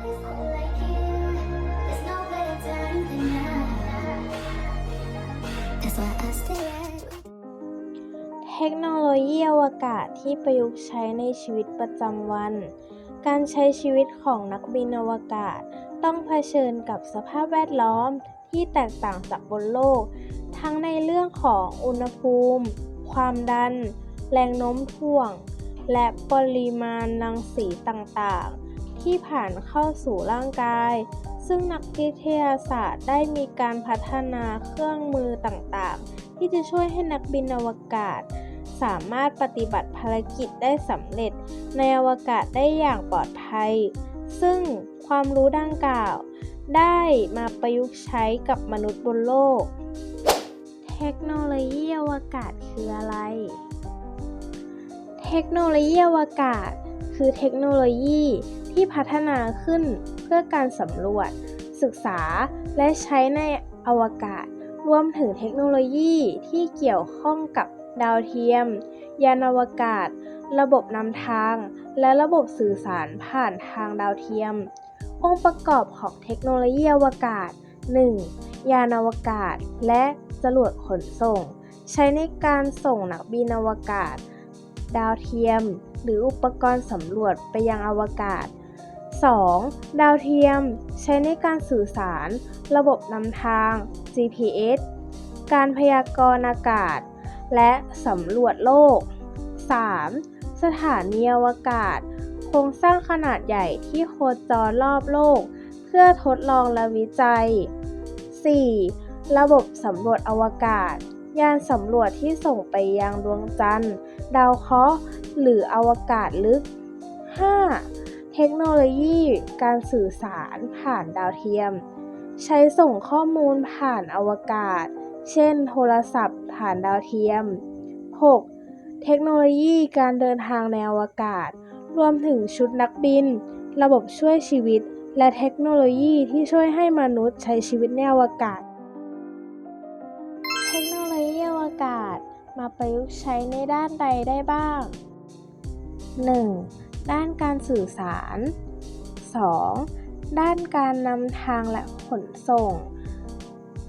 เทคโนโลยีอวกาศที่ประยุกต์ใช้ในชีวิตประจำวัน การใช้ชีวิตของนักบินอวกาศ ต้องเผชิญกับสภาพแวดล้อมที่แตกต่างจากบนโลก ทั้งในเรื่องของอุณหภูมิ ความดัน แรงโน้มถ่วง และปริมาณรังสีต่างๆ ที่ผ่านเข้าสู่ร่างกาย ซึ่งนักวิทยาศาสตร์ได้มีการพัฒนาเครื่องมือต่างๆ ที่จะช่วยให้นักบินอวกาศ สามารถปฏิบัติภารกิจได้สำเร็จ ในอวกาศได้อย่างปลอดภัย ซึ่งความรู้ดังกล่าว ได้มาประยุกต์ใช้กับมนุษย์บนโลก เทคโนโลยีอวกาศคืออะไร เทคโนโลยีอวกาศคือเทคโนโลยี ที่พัฒนาขึ้นเพื่อการสำรวจ ศึกษาและใช้ในอวกาศ รวมถึงเทคโนโลยีที่เกี่ยวข้องกับดาวเทียม ยานอวกาศ ระบบนำทาง และระบบสื่อสารผ่านทางดาวเทียม องค์ประกอบของเทคโนโลยีอวกาศ 1. ยานอวกาศ และจรวดขนส่ง ใช้ในการส่งนักบินอวกาศ ดาวเทียม หรืออุปกรณ์สำรวจไปยังอวกาศ 2. ดาวเทียม ใช้ในการสื่อสาร ระบบนำทาง GPS การพยากรณ์อากาศ และสำรวจโลก 3. สถานีอวกาศ โครงสร้างขนาดใหญ่ที่โคจรรอบโลก เพื่อทดลองและวิจัย 4. ระบบสำรวจอวกาศ ยานสำรวจที่ส่งไปยังดวงจันทร์ ดาวเคราะห์ หรืออวกาศลึก 5. เทคโนโลยี การสื่อสารผ่านดาวเทียม ใช้ส่งข้อมูลผ่านอวกาศ เช่น โทรศัพท์ ผ่านดาวเทียม 6. เทคโนโลยีการเดินทางในอวกาศ รวมถึงชุดนักบิน ระบบช่วยชีวิต และเทคโนโลยีที่ช่วยให้มนุษย์ใช้ชีวิตในอวกาศ เทคโนโลยีอวกาศมาประยุกต์ใช้ในด้านใดได้บ้าง 1. ด้านการสื่อสาร 2. ด้านการนำทางและขนส่ง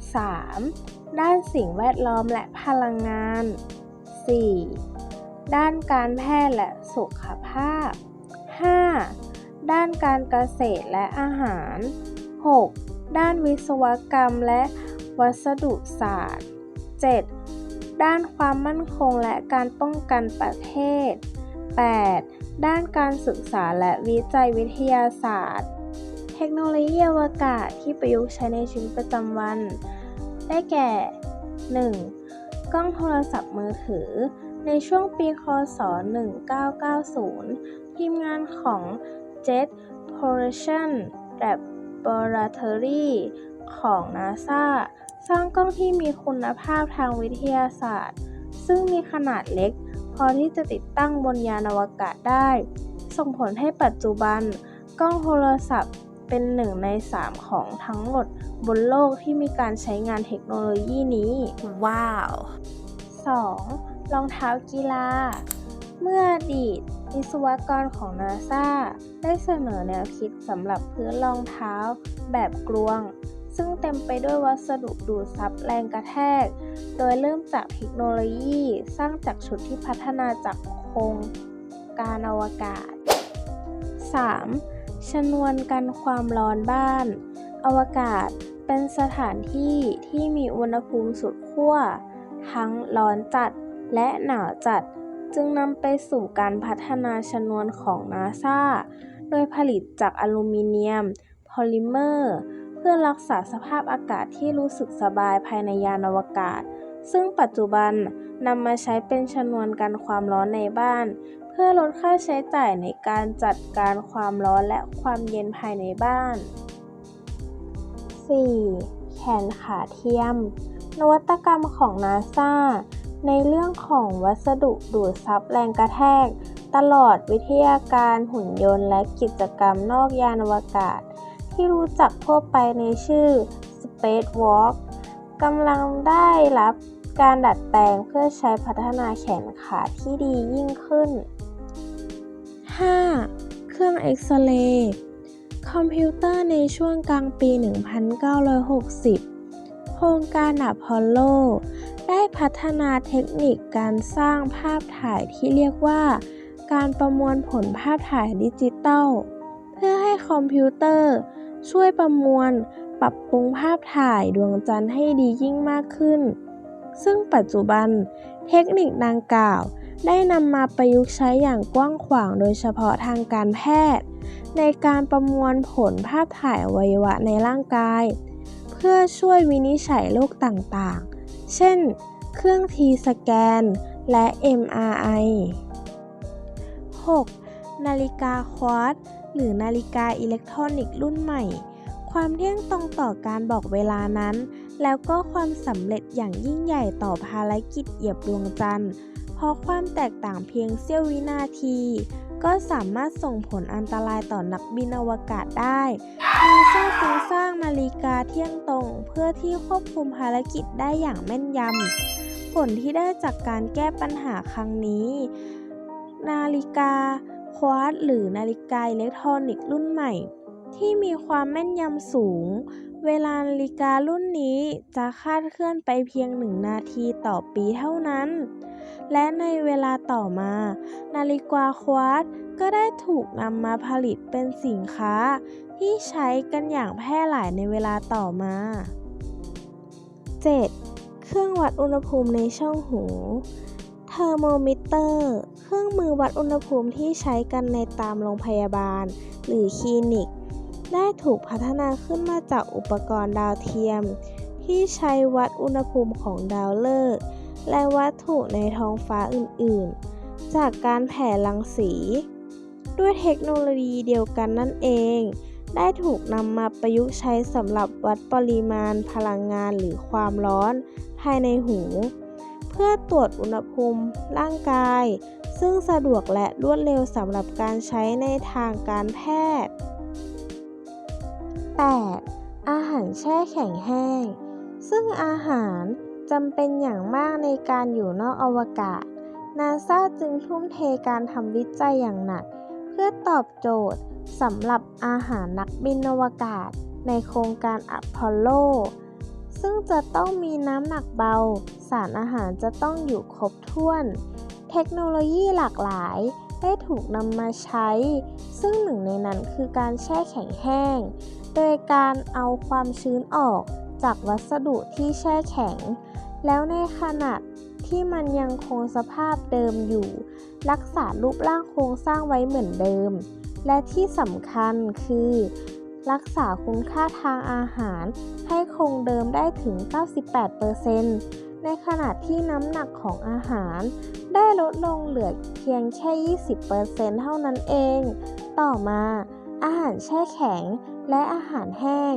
3. ด้านสิ่งแวดล้อมและพลังงาน 4. ด้านการแพทย์และสุขภาพ 5. ด้านการเกษตรและอาหาร 6. ด้านวิศวกรรมและวัสดุศาสตร์ 7. ด้านความมั่นคงและการป้องกันประเทศ 8. ด้านการศึกษาและวิจัยวิทยาศาสตร์ เทคโนโลยีอวกาศที่ประยุกต์ใช้ในชีวิตประจำวัน ได้แก่ 1. กล้องโทรศัพท์มือถือ ในช่วงปีคศ 1990 ทีมงานของ Jet Propulsion Laboratory ของ NASA สร้างกล้องที่มีคุณภาพทางวิทยาศาสตร์ ซึ่งมีขนาดเล็ก พอที่จะติดตั้งบนยานอวกาศได้ ส่งผลให้ปัจจุบัน กล้องโทรศัพท์เป็นหนึ่งในสามของทั้งหมดบนโลกที่มีการใช้งานเทคโนโลยีนี้ ว้าว 2. รองเท้ากีฬา เมื่ออดีตวิศวกรของนาซาได้เสนอแนวคิดสำหรับพื้นรองเท้าแบบกลวง ซึ่งเต็มไปด้วยวัสดุดูดซับแรงกระแทก โดยเริ่มจากเทคโนโลยีสร้างจากชุดที่พัฒนาจากโครงการอวกาศ 3. ชนวนกันความร้อนบ้าน อวกาศเป็นสถานที่ที่มีอุณหภูมิสุดขั้ว ทั้งร้อนจัดและหนาวจัด จึงนำไปสู่การพัฒนาชนวนของนาซาโดยผลิตจากอลูมิเนียม พอลิเมอร์ พื่อรักษาสภาพอากาศที่รู้สึกสบายภายในยานอวกาศ ซึ่งปัจจุบันนำมาใช้เป็นชนวนกันความร้อนในบ้าน เพื่อลดค่าใช้จ่ายในการจัดการความร้อนและความเย็นภายในบ้าน 4. แขนขาเทียม นวัตกรรมของนาซาในเรื่องของวัสดุดูดซับแรงกระแทก ตลอดวิทยาการหุ่นยนต์และกิจกรรมนอกยานอวกาศ ที่รู้จักทั่วไปในชื่อ Spacewalk กำลังได้รับการดัดแปลงเพื่อใช้พัฒนาแขนขาที่ดียิ่งขึ้น 5. เครื่องเอ็กซเรย์คอมพิวเตอร์ในช่วงกลางปี 1960 โครงการอพอลโล ได้พัฒนาเทคนิคการสร้างภาพถ่ายที่เรียกว่า การประมวลผลภาพถ่ายดิจิตอลเพื่อให้คอมพิวเตอร์ ช่วยประมวล ปรับปรุงภาพถ่ายดวงจันทร์ให้ดียิ่งมากขึ้น ซึ่งปัจจุบันเทคนิคดังกล่าวได้นำมาประยุกต์ใช้อย่างกว้างขวางโดยเฉพาะทางการแพทย์ ในการประมวลผลภาพถ่ายอวัยวะในร่างกาย เพื่อช่วยวินิจฉัยโรคต่างๆ เช่น เครื่องทีสแกน และ MRI 6. นาฬิกาควอตซ์ หรือนาฬิกาอิเล็กทรอนิกส์รุ่นใหม่ ความเที่ยงตรงต่อการบอกเวลานั้น แล้วก็ความสำเร็จอย่างยิ่งใหญ่ต่อภารกิจเหยียบดวงจันทร์ เพราะความแตกต่างเพียงเสี้ยววินาที ก็สามารถส่งผลอันตรายต่อนักบินอวกาศได้นาซาจึงสร้างนาฬิกาเที่ยงตรง เพื่อที่ควบคุมภารกิจได้อย่างแม่นยำผลที่ได้จากการแก้ปัญหาครั้งนี้ นาฬิกา ควอตซ์หรือนาฬิกาอิเล็กทรอนิกส์รุ่นใหม่ ที่มีความแม่นยำสูง เวลานาฬิการุ่นนี้จะคาดเคลื่อนไปเพียงหนึ่งนาทีต่อปีเท่านั้น และในเวลาต่อมา นาฬิกาควอตซ์ก็ได้ถูกนำมาผลิตเป็นสินค้า ที่ใช้กันอย่างแพร่หลายในเวลาต่อมา 7. เครื่องวัดอุณหภูมิในช่องหู เทอร์โมมิเตอร์ เครื่องมือวัดอุณหภูมิที่ใช้กันในตามโรงพยาบาล หรือคลินิก ได้ถูกพัฒนาขึ้นมาจากอุปกรณ์ดาวเทียม ที่ใช้วัดอุณหภูมิของดาวฤกษ์และวัตถุในท้องฟ้าอื่นๆ จากการแผ่รังสี ด้วยเทคโนโลยีเดียวกันนั่นเอง ได้ถูกนำมาประยุกต์ใช้สำหรับวัดปริมาณพลังงานหรือความร้อนภายในหู เพื่อตรวจอุณหภูมิร่างกาย ซึ่งสะดวกและรวดเร็วสำหรับการใช้ในทางการแพทย์ 8. อาหารแช่แข็งแห้ง ซึ่งอาหารจำเป็นอย่างมากในการอยู่นอกอวกาศ นาซาจึงทุ่มเทการทำวิจัยอย่างหนัก เพื่อตอบโจทย์สำหรับอาหารนักบินอวกาศในโครงการอพอลโล ซึ่งจะต้องมีน้ำหนักเบา สารอาหารจะต้องอยู่ครบถ้วน เทคโนโลยีหลากหลายได้ถูกนำมาใช้ ซึ่งหนึ่งในนั้นคือการแช่แข็งแห้ง โดยการเอาความชื้นออกจากวัสดุที่แช่แข็ง แล้วในขณะที่มันยังคงสภาพเดิมอยู่ รักษารูปร่างโครงสร้างไว้เหมือนเดิม และที่สำคัญคือ รักษาคุณค่าทางอาหารให้คงเดิมได้ถึง 98% ในขณะที่น้ำหนักของอาหาร ได้ลดลงเหลือเพียงแค่ 20%เท่านั้นเอง ต่อมา อาหารแช่แข็งและอาหารแห้ง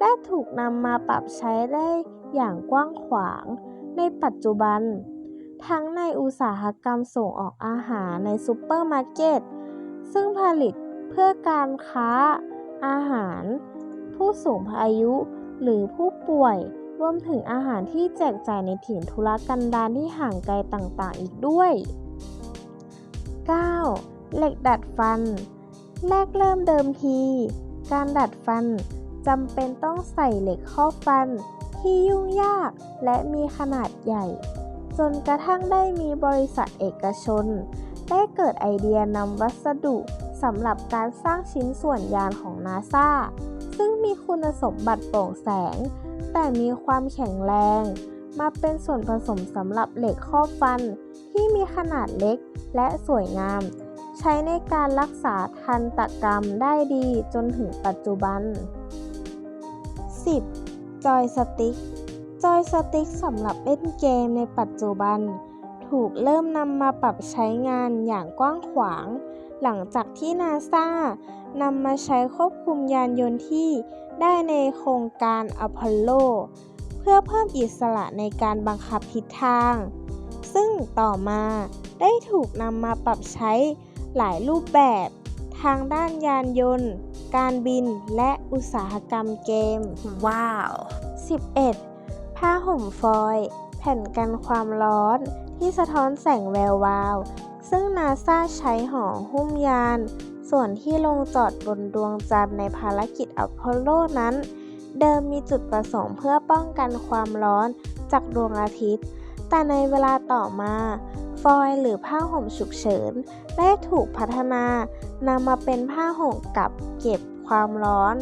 ได้ถูกนำมาปรับใช้ได้อย่างกว้างขวาง ในปัจจุบัน ทั้งในอุตสาหกรรมส่งออกอาหารในซูเปอร์มาร์เก็ต ซึ่งผลิตเพื่อการค้าอาหาร ผู้สูงอายุหรือผู้ป่วย รวมถึงอาหารที่แจกจ่ายในถิ่นทุรกันดารที่ห่างไกลต่างๆ อีกด้วย 9. เหล็กดัดฟัน แรกเริ่มเดิมที การดัดฟันจำเป็นต้องใส่เหล็กข้อฟันที่ยุ่งยากและมีขนาดใหญ่ จนกระทั่งได้มีบริษัทเอกชน ได้เกิดไอเดียนำวัสดุสำหรับการสร้างชิ้นส่วนยานของนาซา ซึ่งมีคุณสมบัติโปร่งแสง แต่มีความแข็งแรง มาเป็นส่วนผสมสำหรับเหล็กข้อฟันที่มีขนาดเล็กและสวยงาม ใช้ในการรักษาทันตกรรมได้ดีจนถึงปัจจุบัน 10. จอยสติ๊กจอยสติ๊กสำหรับเล่นเกมในปัจจุบัน ถูกเริ่มนำมาปรับใช้งานอย่างกว้างขวาง หลังจากที่นาซานำมาใช้ควบคุมยานยนต์ที่ได้ในโครงการอพอลโล เพื่อเพิ่มอิสระในการบังคับทิศทาง ซึ่งต่อมาได้ถูกนำมาปรับใช้หลายรูปแบบ ทางด้านยานยนต์ การบินและอุตสาหกรรมเกม ว้าว 11. ผ้าห่มฟอยล์แผ่นกันความร้อนที่สะท้อนแสงแวววาว ซึ่งนาซาใช้ห่อหุ้มยาน ส่วนที่ลงจอดบนดวงจันทร์ในภารกิจอพอลโลนั้น เดิมมีจุดประสงค์เพื่อป้องกันความร้อนจากดวงอาทิตย์ แต่ในเวลาต่อมาฟอยล์หรือผ้าห่มฉุกเฉินได้ถูกพัฒนานำมาเป็นผ้าห่มกับเก็บความร้อน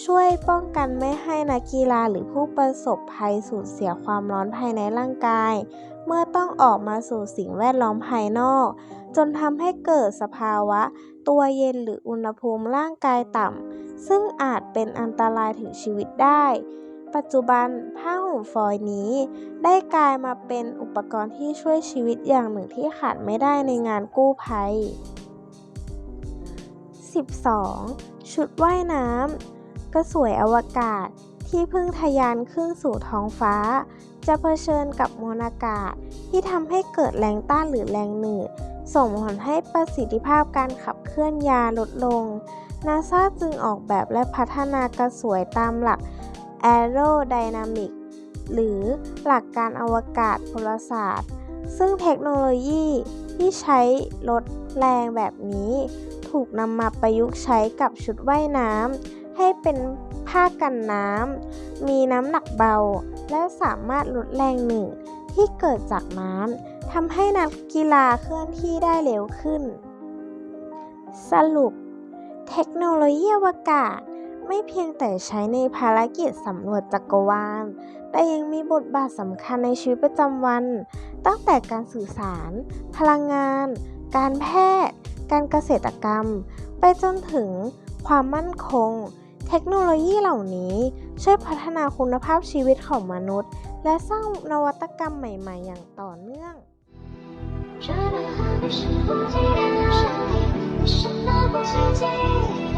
ช่วยป้องกันไม่ให้นักกีฬาหรือผู้ประสบภัยสูญเสียความร้อนภายในร่างกาย เมื่อต้องออกมาสู่สิ่งแวดล้อมภายนอก จนทำให้เกิดสภาวะ ตัวเย็นหรืออุณหภูมิร่างกายต่ำซึ่งอาจเป็นอันตรายถึงชีวิตได้ ปัจจุบันผ้าห่มฟอยนี้ ได้กลายมาเป็นอุปกรณ์ที่ช่วยชีวิตอย่างหนึ่งที่ขาดไม่ได้ในงานกู้ภัย 12. ชุดว่ายน้ำ กระสวยอวกาศที่เพิ่งทะยานขึ้นสู่ท้องฟ้า จะเผชิญกับมวลอากาศที่ทำให้เกิดแรงต้านหรือแรงหนืดส่งผลให้ประสิทธิภาพการขับเคลื่อนยาลดลง นาซาจึงออกแบบและพัฒนากระสวยตามหลัก Aerodynamic หรือหลักการอวกาศพลศาสตร์ ซึ่งเทคโนโลยีที่ใช้ลดแรงแบบนี้ ถูกนำมาประยุกต์ใช้กับชุดว่ายน้ำ ให้เป็นผ้ากันน้ำ มีน้ำหนักเบา และสามารถลดแรงหนึ่งที่เกิดจากน้ำทำให้นักกีฬาเคลื่อนที่ได้เร็วขึ้น สรุป เทคโนโลยีอวกาศไม่เพียงแต่ใช้ในภารกิจสำรวจจักรวาล แต่ยังมีบทบาทสำคัญในชีวิตประจำวัน ตั้งแต่การสื่อสาร พลังงาน การแพทย์ การเกษตรกรรม ไปจนถึงความมั่นคง เทคโนโลยีเหล่านี้ช่วยพัฒนาคุณภาพชีวิตของมนุษย์ และสร้างนวัตกรรมใหม่ ๆ อย่างต่อเนื่อง 这个和你是不记得，是你为什么不接近？